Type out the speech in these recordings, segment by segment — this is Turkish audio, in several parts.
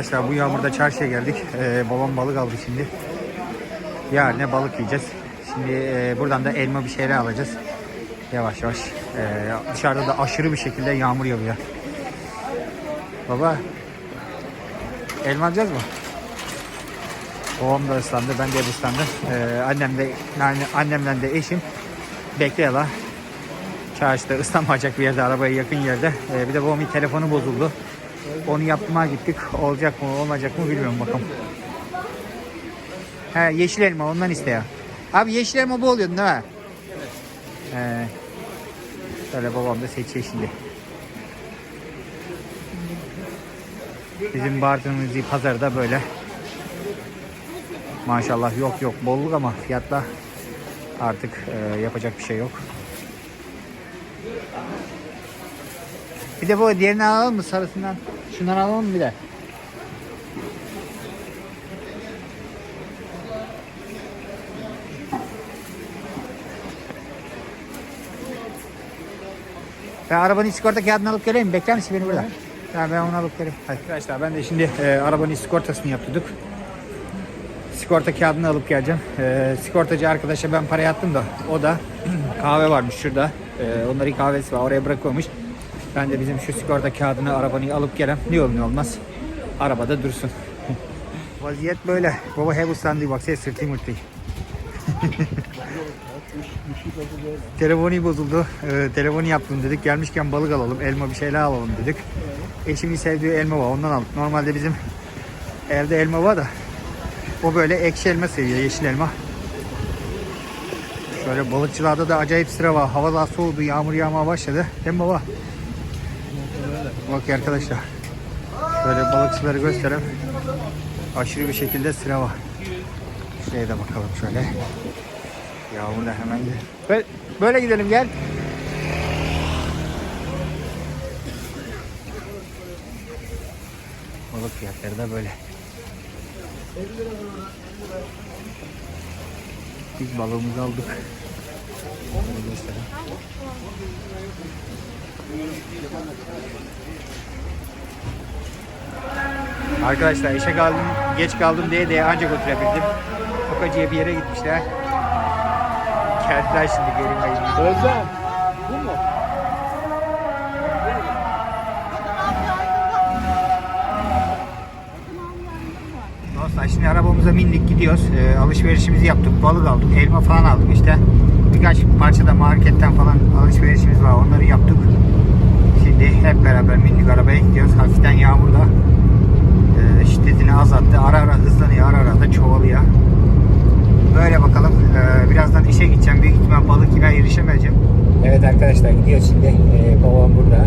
Arkadaşlar bu yağmurda çarşıya geldik. Ee, babam balık aldı şimdi. Yarın balık yiyeceğiz. Şimdi e, buradan da elma bir şeyler alacağız. Yavaş yavaş. Ee, dışarıda da aşırı bir şekilde yağmur yağıyor. Baba elma alacağız mı? Babam da ıslandı, ben de ıslandım. Ee, annem de, yani annemden de eşim bekliyorlar. Çarşıda ıslanmayacak bir yerde, arabaya yakın yerde. Ee, bir de babamın telefonu bozuldu. Onu yapmaya gittik. Olacak mı, olmayacak mı bilmiyorum bakalım. He, yeşil elma ondan iste ya. Abi yeşil elma bu oluyordu değil mi? He. Şöyle babam da seçiyor şimdi. Bizim Bartın'ın pazarı da böyle. Maşallah yok yok bolluk ama fiyatla artık e, yapacak bir şey yok. De bu diğerini alalım mı sarısından? Şundan alalım mı bir de? Ben arabanın sigorta kağıdını alıp geleyim. Bekler misin beni burada? Tamam ben onu alıp geleyim. Hadi. Arkadaşlar ben de şimdi e, arabanın sigortasını yaptırdık. Sigorta kağıdını alıp geleceğim. E, sigortacı arkadaşa ben parayı attım da o da kahve varmış şurada. E, onların kahvesi var oraya bırakıyormuş. Ben de bizim şu sigorta kağıdını arabanı alıp gelem. Ne olur ne olmaz. Arabada dursun. Vaziyet böyle. Baba hep ıslandı bak ses sırtı mırtı. Telefonu bozuldu. Ee, telefonu yaptım dedik. Gelmişken balık alalım, elma bir şeyler alalım dedik. Eşimin sevdiği elma var ondan aldık. Normalde bizim evde elma var da o böyle ekşi elma seviyor, yeşil elma. Şöyle balıkçılarda da acayip sıra var. Hava daha soğudu, yağmur yağmaya başladı. Değil mi baba? Bak arkadaşlar. Şöyle balıkçıları göstereyim. Aşırı bir şekilde sıra var. Şuraya da bakalım şöyle. Yağmur da hemen gel. Böyle, böyle gidelim gel. Balık fiyatları da böyle. Biz balığımızı aldık. Şöyle göstereyim. Arkadaşlar işe kaldım, geç kaldım diye diye ancak götürebildim. Tokacı'ya bir yere gitmişler. Geldiler şimdi geri bayıldı. Özlem. Bu mu? Dostlar şimdi arabamıza bindik gidiyoruz. Ee, alışverişimizi yaptık. Balık aldık. Elma falan aldık işte. Birkaç parçada marketten falan alışverişimiz var. Onları yaptık. Şimdi hep beraber bindik arabaya gidiyoruz. Hafiften yağmur da e, şiddetini azalttı. Ara ara hızlanıyor. Ara ara da çoğalıyor. Böyle bakalım. Ee, birazdan işe gideceğim. Büyük ihtimal balık yine erişemeyeceğim. Evet arkadaşlar gidiyoruz şimdi. Ee, babam burada.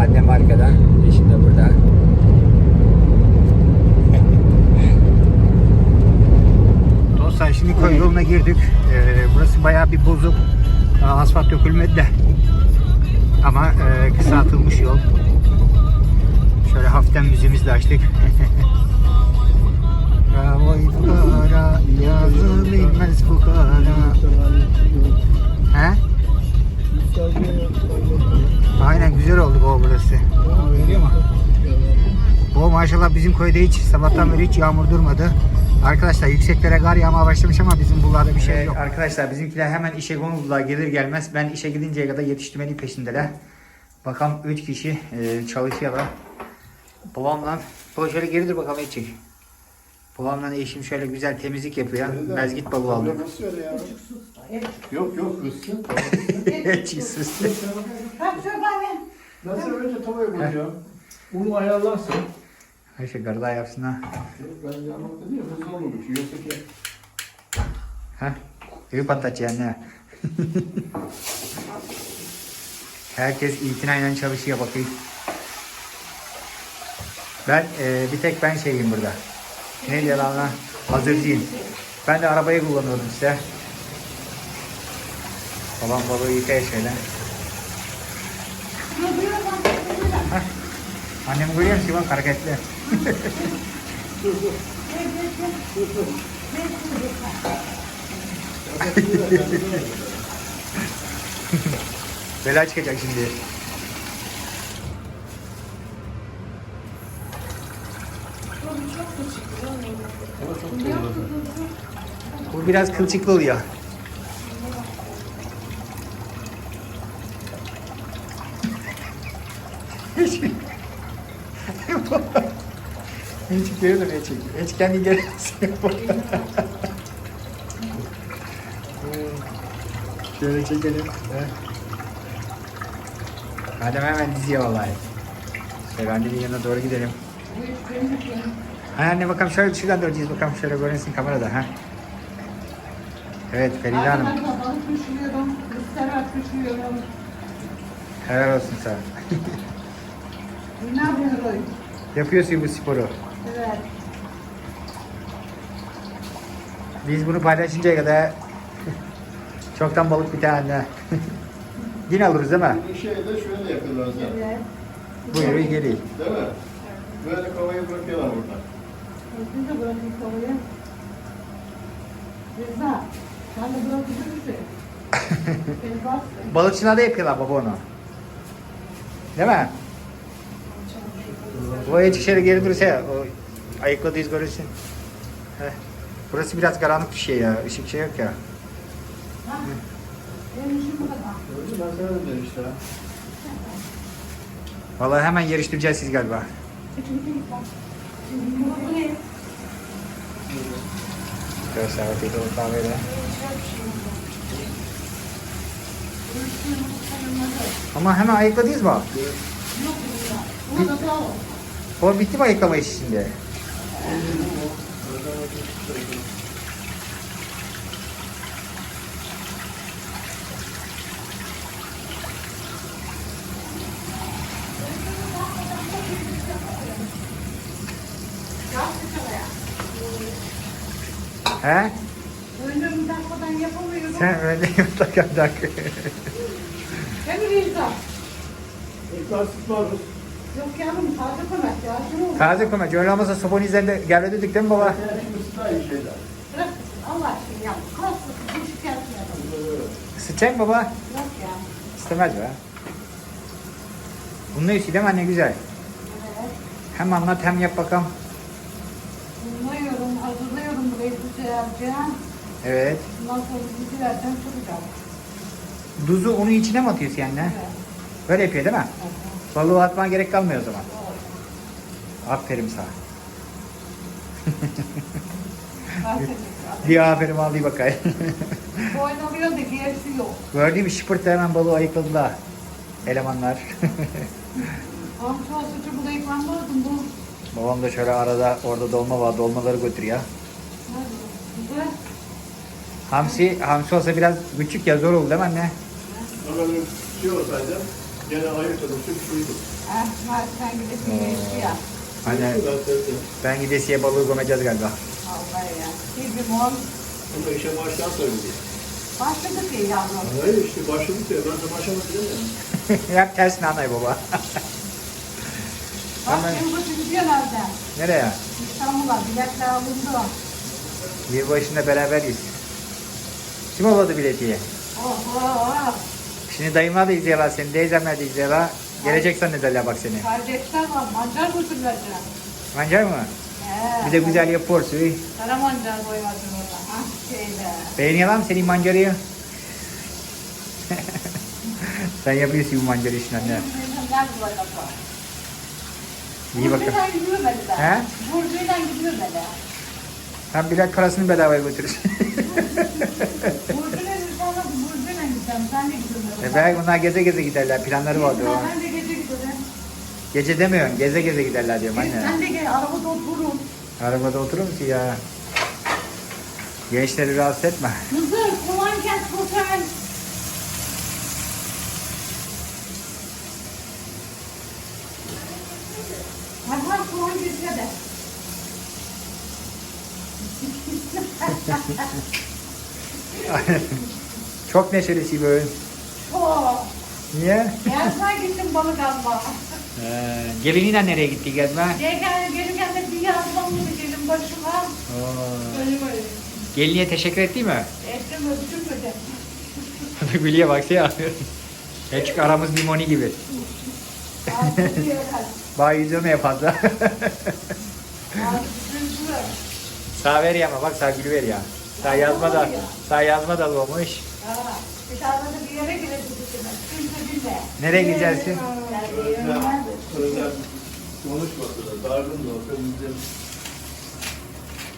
Annem arkada. Eşim de burada. Dostlar şimdi köy yoluna girdik. Ee, burası bayağı bir bozuk. Aa, Asfalt dökülmedi de. Ama e, kısaltılmış yol. Şöyle hafiften müziğimizi de açtık. Fukara, yazı bilmez fukara. He? Aynen güzel oldu bu burası. Bu maşallah bizim köyde hiç sabahtan beri hiç yağmur durmadı. Arkadaşlar yükseklere kar yağmaya başlamış ama bizim buralarda bir şey yok. Arkadaşlar bizimkiler hemen işe konuldular gelir gelmez. Ben işe gidinceye kadar yetiştirmenin peşindeler. Bakalım 3 kişi e, çalışıyorlar. Babamla, baba şöyle geridir bakalım edecek. Babamla eşim şöyle güzel temizlik yapıyor. Mezgit balığı aldık. Nasıl öyle ya? Yok yok kızsın. Çiğsiz. Nasıl önce tavaya koyacağım? Unu ayarlarsın. Ayşe garda yapsın ha. Ben yanmak dedim ya hızlı olmamış. Yoksa ki Ha? Evi patlatacaksın ha. Herkes itinayla çalışıyor bakayım. Ben e, bir tek ben şeyim burada. Ne lan lan? Hazırcıyım. Ben de arabayı kullanıyordum işte. Babam balığı yıkaya şöyle. Hah. Annemi görüyor musun? Bak hareketli. Bela çıkacak şimdi. Ama çok kırıldı. Bu biraz kılçıklı oluyor. Hiç de çek. Hiç kendi geri Şöyle çekelim. Adem hemen diziyor vallahi. Şöyle annenin yanına doğru gidelim. Ha anne bakalım şöyle şuradan doğru diz bakalım şöyle görünsün kamerada ha. Evet Feride Hanım. Arkadaşlar balık pişiriyorum, ıspanak pişiriyorum. Helal olsun sana. Ne yapıyorum? Yapıyorsun bu sporu. Evet. Biz bunu paylaşıncaya kadar çoktan balık biter anne. Yine alırız değil mi? Bir şey de şöyle yapıyorlar zaten. Evet. Buyurun geliyor. Değil mi? Böyle kovayı bırakıyorlar burada. Biz de bırakayım kovayı. Rıza, sen de bırakabilir misin? Beni bastın. Balıkçılarda yapıyorlar baba onu. Değil mi? O şöyle geri durursa o ayıkladığınız görürsün. Heh. Burası biraz karanlık bir şey ya, ışık şey yok ya. Ha? Benim işim bu kadar. Öyle ben sana dedim işte. Vallahi hemen yarıştıracağız siz galiba. Arkadaşlar kahveyle. Ama hemen ayıkladınız mı? Ol. O bitti mi ayıklama işi şimdi? He? Önce müdafadan yapamıyorum. Sen öyle mutlaka dak. Değil mi Rıza? İkarsız varız. Yok yavrum, taze konak ya. Şunu olur. Taze komaç. Öyle olmasa sobanın üzerinde gel dedik değil mi baba? Yani şimdi daha iyi şeyler. Bırak Allah aşkına yap. Kalsın, bir şikayet yapalım. Sıçacak mı baba? Yok ya. İstemez be. Bunun neyse değil mi anne güzel? Evet. Hem anlat hem yap bakalım. Yapacağım. Evet. Bundan sonra bizi versen tutacağım. Duzu onun içine mi atıyorsun yani? Evet. Böyle yapıyor değil mi? Balığı atmaya gerek kalmıyor o zaman. Aferin sana. Aferin. Bir aferin vallahi bakayım. Oynamıyor da gerisi yok. Gördüğüm şıpırtı hemen balığı ayıkladılar. Elemanlar. Hamsi asıcı bu da yıkanmadım bu. Babam da şöyle arada orada dolma var. Dolmaları götürüyor. Hamsi, hamsi olsa biraz küçük ya zor oldu değil mi anne? Ama böyle şey olsaydı gene ayıkladım. Şu şuydu. Eh, Mert sen gidesin geçti ya. Hani Ben gidesiye balığı gömeceğiz galiba. Vallahi ya. Bir limon. Ama işe baştan söyledi. Başladık ya yavrum. Hayır işte başladık ya. Ben de başlamadım ya. Yap tersini anlay baba. Bak Hemen. yılbaşı gidiyor nerede? Nereye? İstanbul'a biletler alındı. Yılbaşında beraberiz. Kim oladı bileti? Oh oh oh. Şimdi dayımlar da izliyorlar seni, teyzemler de izliyorlar. Gelecek zannederler bak seni. Kardeşler var. Mancar götürürler. Mancar mı? He. Bir de güzel yapıyorsun. Kara mancar koymadın orada. Ha şeyde. Beğeniyorlar mı senin mancarıyı? Sen yapıyorsun bu mancar işini anne. İyi bakalım. Burcu'yla gidiyor beni de. He? Burcu'yla gidiyor beni. Sen bilet parasını bedavaya götürürsün. Burcu'yla gideceğim. Burcu'yla gideceğim. Sen de gidiyorsun. e belki bunlar geze geze giderler. Planları vardı o. Ben de gece gidiyorum. Gece demiyorsun, geze geze giderler diyorum anne. Sen de gel. Arabada oturun. Arabada oturur musun ya? Gençleri rahatsız etme. Kızım kovan kes kurtar. Hadi kovan kes hadi. Çok neşelisi böyle. Çok. Niye? Yazma gittim balık alma. Ee, geliniyle nereye gitti gezme? Gelirken gelirken de bir yazmam mı gelin başıma. Oo. Böyle böyle. Gelinliğe teşekkür etti mi? Ettim öptüm böyle. Gülüye baksana. Küçük aramız limoni gibi. Ağzını yiyorlar. Bağ yüzüme fazla. Sağ ver ya ama bak sağ gülü ver ya. Sağ yazma da, sağ yazma da olmuş. Dışarıda bir yere girelim. Nereye gideceksin? Konuşmadılar. Dargın da olsa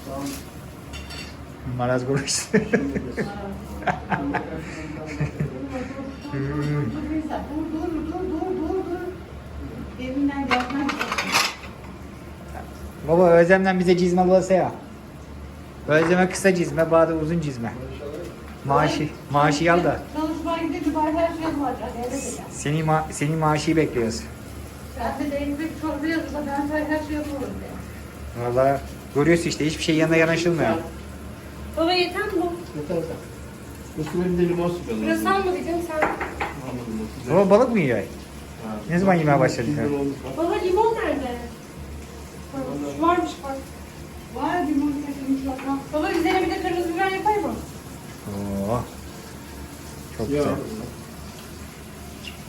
tam Maraz yapmak Baba Özlem'den bize cizme bulasa ya. Özlem'e kısa cizme, Bağda uzun cizme. Maaşı, maaşı al da. Çalışmaya gidince bari her şey olacak. Eve. Seni, ma senin maaşı bekliyoruz. Ben de ekmek çorba yazıda ben her her şey yaparım diye. Valla görüyorsun işte hiçbir şey yanına yanaşılmıyor. Baba yeter mi bu? yeter de. Üstüne bir de limon sıkalım. Burası almadıydın sen. Anladım. Baba balık mı yiyor? Ha. Ne zaman yemeye başladın sen? Baba limon nerede? Ha, Varmış bak. Var limon kesilmiş bakalım. Baba üzerine bir de kırmızı biber yapayım mı? Oo. Çok Ya. güzel.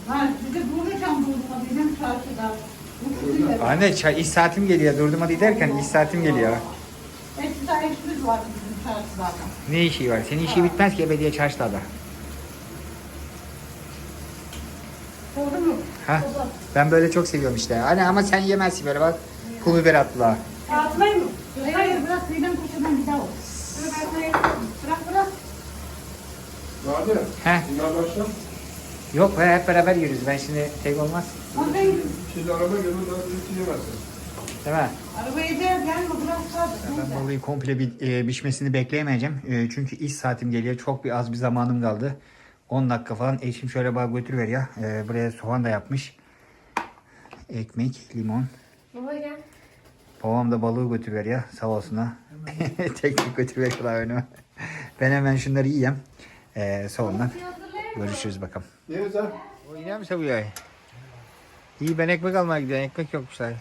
Var bir de bulacağım bulma benim çarşıda. Anne çay, iş saatim geliyor. Durdum hadi derken iş saatim geliyor. Hepsi de işimiz var bizim çarşılarda. Ne işi var? Senin işi bitmez ki belediye çarşıda. Doğru mu? Ha? Ben böyle çok seviyorum işte. Anne ama sen yemezsin böyle bak. Pul biber attılar. Atlayayım mı? Hayır hayır bırak benim ben yapayım. Bırak bırak. He. ya. Bunlar başla. Yok be hep beraber yürüyoruz. Ben şimdi tek olmaz. Ama ben Şimdi araba gelir daha bir şey yemezsin. Değil mi? arabaya gel gelme bırak Ben sadece. balığı komple bir, e, pişmesini bekleyemeyeceğim. E, çünkü iş saatim geliyor. Çok bir az bir zamanım kaldı. 10 dakika falan. Eşim şöyle bana götürüver ya. E, buraya soğan da yapmış. Ekmek, limon. Baba gel. Babam da balığı götürüver ya. Sağ olsun ha. tek tek götürüver önüme. Ben hemen şunları yiyeyim. E, sonra görüşürüz bakalım. Ne güzel. O yine mi seviyor? İyi ben ekmek almaya gidiyorum. Ekmek yokmuşlar.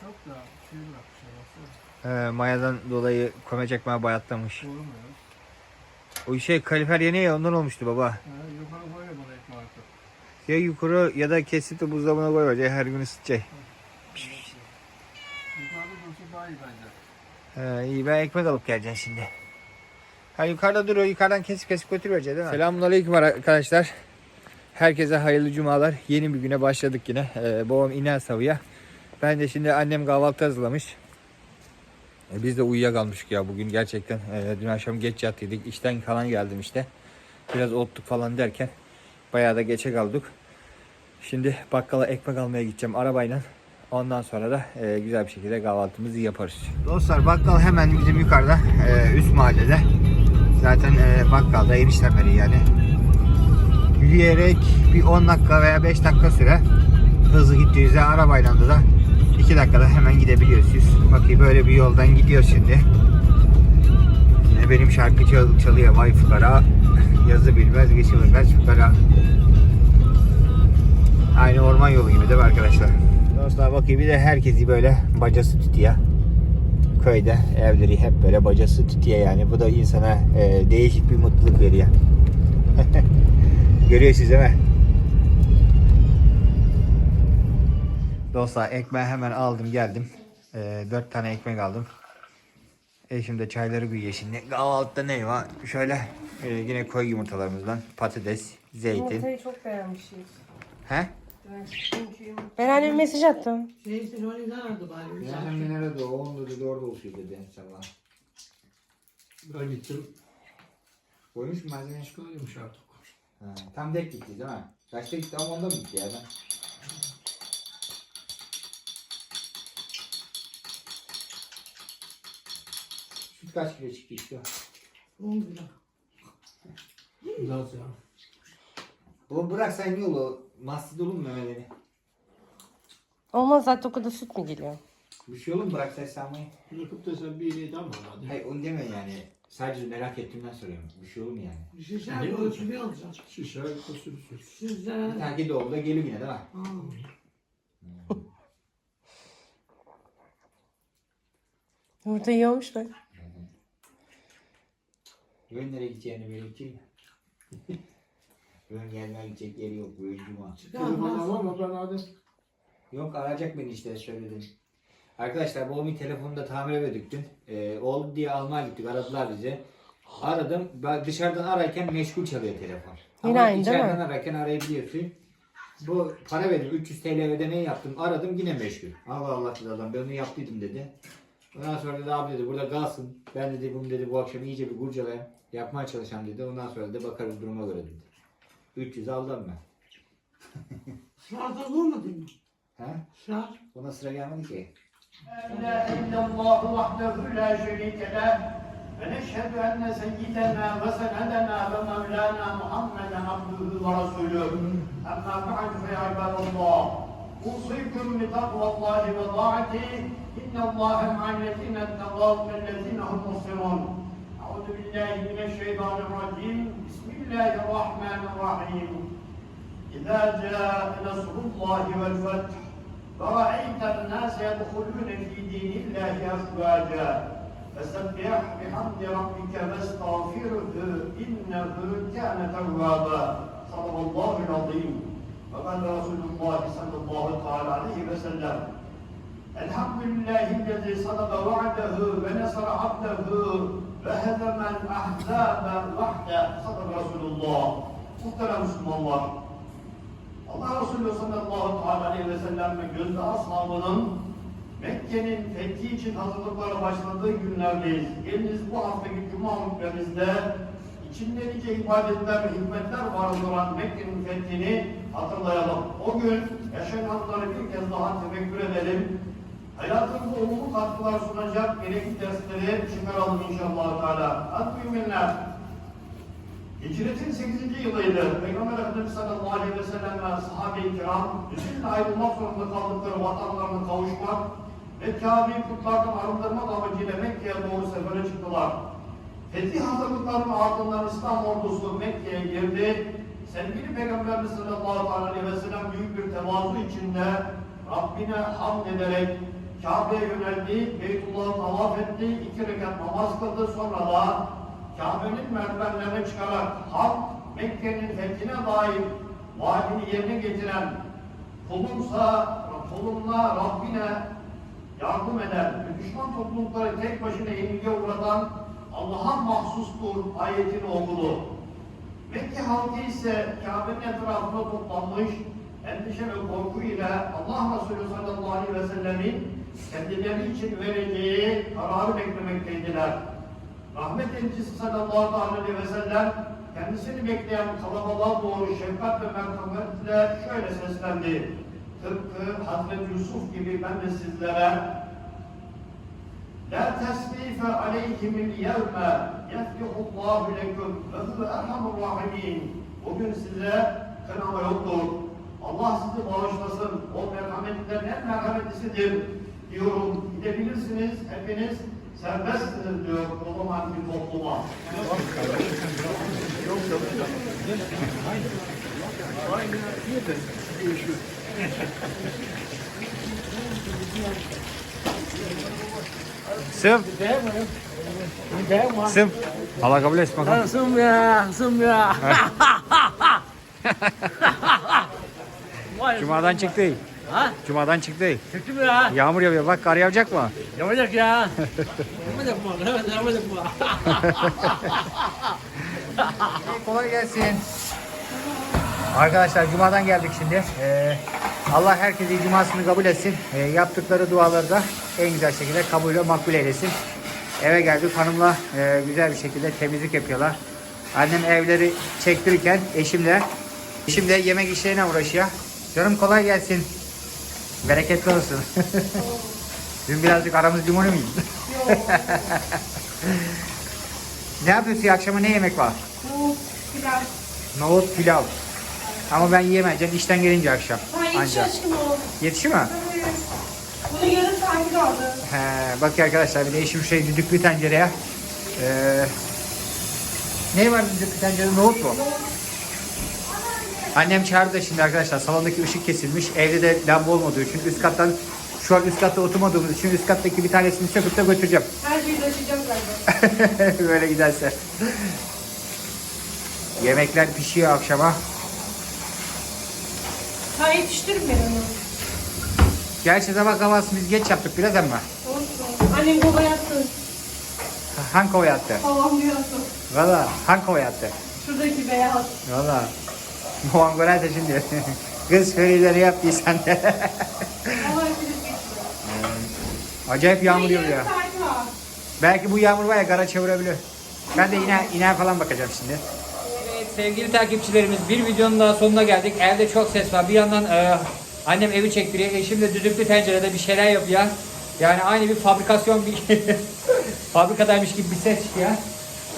Çok da şey bırakmışlar. Ee, mayadan dolayı kome çekmeye bayatlamış. O şey kalifer yeni ya ondan olmuştu baba. Ha, yukarı koyuyor bana ekmeği artık. Ya yukarı ya da kesip de buzdolabına koyacak her gün ısıtacak. Daha iyi bence. Ee, iyi ben ekmek alıp geleceğim şimdi. Ha yukarıda duruyor yukarıdan kesip kesip götürüverecek değil mi? Selamünaleyküm arkadaşlar. Herkese hayırlı cumalar. Yeni bir güne başladık yine. Ee, babam iner savıya. Ben de şimdi annem kahvaltı hazırlamış. E, biz de uyuyakalmıştık ya bugün gerçekten. E, dün akşam geç yattıydık. İşten falan geldim işte. Biraz ottuk falan derken bayağı da geçe kaldık. Şimdi bakkala ekmek almaya gideceğim arabayla. Ondan sonra da e, güzel bir şekilde kahvaltımızı yaparız. Dostlar bakkal hemen bizim yukarıda e, üst mahallede. Zaten e, bakkalda eniştemleri yani. Yürüyerek bir 10 dakika veya 5 dakika süre hızlı gittiğinizde arabayla da da 2 dakikada hemen gidebiliyorsunuz. Bakayım böyle bir yoldan gidiyoruz şimdi. Yine benim şarkı çal- çalıyor vay fukara. Yazı bilmez geçi bilmez fukara. Aynı orman yolu gibi değil arkadaşlar? Dostlar bakayım bir de herkesi böyle bacası tutuyor. Köyde evleri hep böyle bacası tutuyor yani. Bu da insana e, değişik bir mutluluk veriyor. Görüyorsunuz değil mi? Dostlar ekmeği hemen aldım geldim. E, dört tane ekmek aldım. Eşim de çayları koyuyor şimdi. Kahvaltıda ne var? Şöyle e, yine koy yumurtalarımızdan patates, zeytin. Yumurtayı çok beğenmişiz. He? Ben anneme mesaj attım. İşte Johnny nerede bari? Sen nerede o? Onu dedi orada olsun dedi sabah. Ben gittim. Koymuş mu malzeme? Çıkarıyormuş artık. Ha, tam dek gitti değil mi? Kaçta gitti ama onda mı gitti ya ben? Süt kaç kilo çıktı işte? 10 lira. Biraz ya. Oğlum bırak sen yolu. Maslı dolu mu memeleri? Olmaz zaten o kadar süt mü geliyor? Bir şey olur mu bırak sen salmayı? Yakıp da sen bir daha mı alamadın? Hayır onu deme yani. Sadece merak ettiğimden soruyorum. Bir şey olur mu yani? Bir şey Ne şey olacak? ölçülü alacağım. Şişe, fasulye süt. Bir Sizde. tane doğumda gelir yine değil mi? Aa. Yumurta iyi olmuş lan. Yön nereye gideceğini belirteyim Yön gelmeye gidecek yeri yok. Böyle cuma. Telefon var mı ben hadi? Yok arayacak beni işte söyledim. Arkadaşlar babamın telefonunu da tamir verdik dün. Ee, oldu diye almaya gittik. Aradılar bizi. Aradım. Ben dışarıdan ararken meşgul çalıyor telefon. Yine Ama aynı değil mi? içeriden ararken arayabiliyorsun. Bu para verdim. 300 TL ödemeyi yaptım. Aradım yine meşgul. Allah Allah dedi adam. Ben onu yaptıydım dedi. Ondan sonra dedi abi dedi burada kalsın. Ben dedi bunu dedi bu akşam iyice bir kurcalayayım. Yapmaya çalışacağım dedi. Ondan sonra dedi bakarız duruma göre dedi. 300 aldım ben. Şarjda durmadın mı? He? Şarj. Ona sıra gelmedi ki. La illallah vahdehu la şerike leh ve neşhedü enne seyyidena ve senedena ve mevlana Muhammeden abduhu ve resulühü. Amma ba'd fe ya ibadallah. أوصيكم بتقوى الله وطاعته إن الله مع الذين اتقوا والذين هم محسنون Euzu billahi mineşşeytanirracim. Bismillahirrahmanirrahim. İza caa nasrullahi vel feth ve ra'eyten nase yedhulune fi dinillahi afwaca. Fesebbih bihamdi rabbike vestağfirhu innehu kâne tevvâba. Sallallahu azim. Ve ben Resulullah sallallahu aleyhi ve sellem. Elhamdülillahi lezi sadaka va'dehu ve nesara abdehu الحمد لله الذي صدق وعده ونصر عبده وهزم الأحزاب وحده صدق رسول الله محترم مسلم الله Allah Resulü sallallahu teala aleyhi ve sellem ve gözde ashabının Mekke'nin fethi için hazırlıklara başladığı günlerdeyiz. Geliniz bu haftaki Cuma hutbemizde içinde nice ibadetler ve hikmetler barındıran Mekke'nin fethini hatırlayalım. O gün yaşananları bir kez daha tefekkür edelim. Hayatımıza olumlu katkılar sunacak gerekli dersleri çıkaralım inşallah. Teala. Hadi müminler. Hicretin 8. yılıydı. Peygamber Efendimiz sallallahu aleyhi ve sellem ve sahabe-i kiram hüzünle ayrılmak zorunda kaldıkları vatanlarına kavuşmak ve Kabe'yi putlardan arındırmak amacıyla Mekke'ye doğru sefere çıktılar. Fetih hazırlıklarının ardından İslam ordusu Mekke'ye girdi. Sevgili Peygamberimiz sallallahu aleyhi ve sellem büyük bir tevazu içinde Rabbine hamd ederek Kabe'ye yöneldi, Beytullah'ı tavaf etti, iki rekat namaz kıldı, sonra da Kabe'nin merdivenlerine çıkarak halk Mekke'nin fethine dair vaadini yerine getiren kulunsa, kulunla Rabbine yardım eden ve düşman toplulukları tek başına yenilgiye uğratan Allah'a mahsustur ayetini okudu. Mekke halkı ise Kabe'nin etrafına toplanmış endişe ve korku ile Allah Resulü sallallahu aleyhi ve sellemin kendileri için vereceği kararı beklemekteydiler. Rahmet elçisi sallallahu aleyhi ve sellem kendisini bekleyen kalabalığa doğru şefkat ve merhametle şöyle seslendi. Tıpkı Hazreti Yusuf gibi ben de sizlere La tesrife aleyhimil yevme yeflihullahu lekum ve huve erhamur rahimin. Bugün size kınama yoktur. Allah sizi bağışlasın. O merhametlerin en merhametlisidir diyorum. Gidebilirsiniz. Hepiniz serbestsiniz diyor o zaman bir topluma. Sım. Sım. Allah kabul etsin bakalım. Sım ya, sım ya. Cuma'dan çıktı. Ha? Cuma'dan çıktı. Çıktı mı ya? Yağmur yağıyor. Bak kar yağacak mı? Yapacak ya. Yapacak mı? Evet, yapacak mı? Kolay gelsin. Arkadaşlar Cuma'dan geldik şimdi. Ee, Allah herkese Cuma'sını kabul etsin. Ee, yaptıkları duaları da en güzel şekilde kabul ve makbul eylesin. Eve geldik hanımla e, güzel bir şekilde temizlik yapıyorlar. Annem evleri çektirirken eşimle eşim de yemek işlerine uğraşıyor. Canım kolay gelsin. Bereketli olsun. Dün birazcık aramız limonu muydu? ne yapıyorsun ya? akşama ne yemek var? Bu pilav. Nohut pilav. Ama ben yiyemeyeceğim işten gelince akşam. Ha yetişi Anca. aşkım o. Yetişir mi? Bunu yarım saati kaldı. He, bak arkadaşlar bir de eşim şey düdüklü tencereye. Ee, ne var düdüklü tencerede? Nohut mu? Annem çağırdı da şimdi arkadaşlar salondaki ışık kesilmiş. Evde de lamba olmadığı için üst kattan şu an üst katta oturmadığımız için üst kattaki bir tanesini söküp de götüreceğim. Her şeyi taşıyacağım galiba. Böyle giderse. Yemekler pişiyor akşama. Ha yetiştirin beni onu. Gerçi sabah kahvaltısını biz geç yaptık biraz ama. Olsun. Annem baba yattı. Hangi kova yattı? Babam yattı. Valla hangi kova yattı? Şuradaki beyaz. Valla. Babam görerse şimdi. Kız ferileri yaptıysan de. Acayip yağmur yağıyor. Belki bu yağmur var ya gara çevirebilir. Ben de iner, iner falan bakacağım şimdi. Evet sevgili takipçilerimiz bir videonun daha sonuna geldik. Evde çok ses var. Bir yandan e, annem evi çektiriyor. Eşim de düdüklü tencerede bir şeyler yapıyor. Yani aynı bir fabrikasyon bir fabrikadaymış gibi bir ses çıkıyor.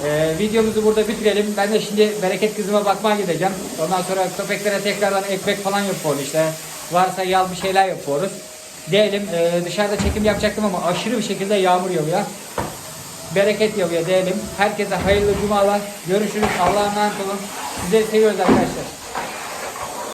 E, videomuzu burada bitirelim. Ben de şimdi bereket kızıma bakmaya gideceğim. Ondan sonra köpeklere tekrardan ekmek falan yapıyoruz işte. Varsa yal bir şeyler yapıyoruz. Diyelim e, dışarıda çekim yapacaktım ama aşırı bir şekilde yağmur yağıyor. Bereket yağıyor diyelim. Herkese hayırlı cumalar. Görüşürüz. Allah'a emanet olun. Sizleri seviyoruz arkadaşlar.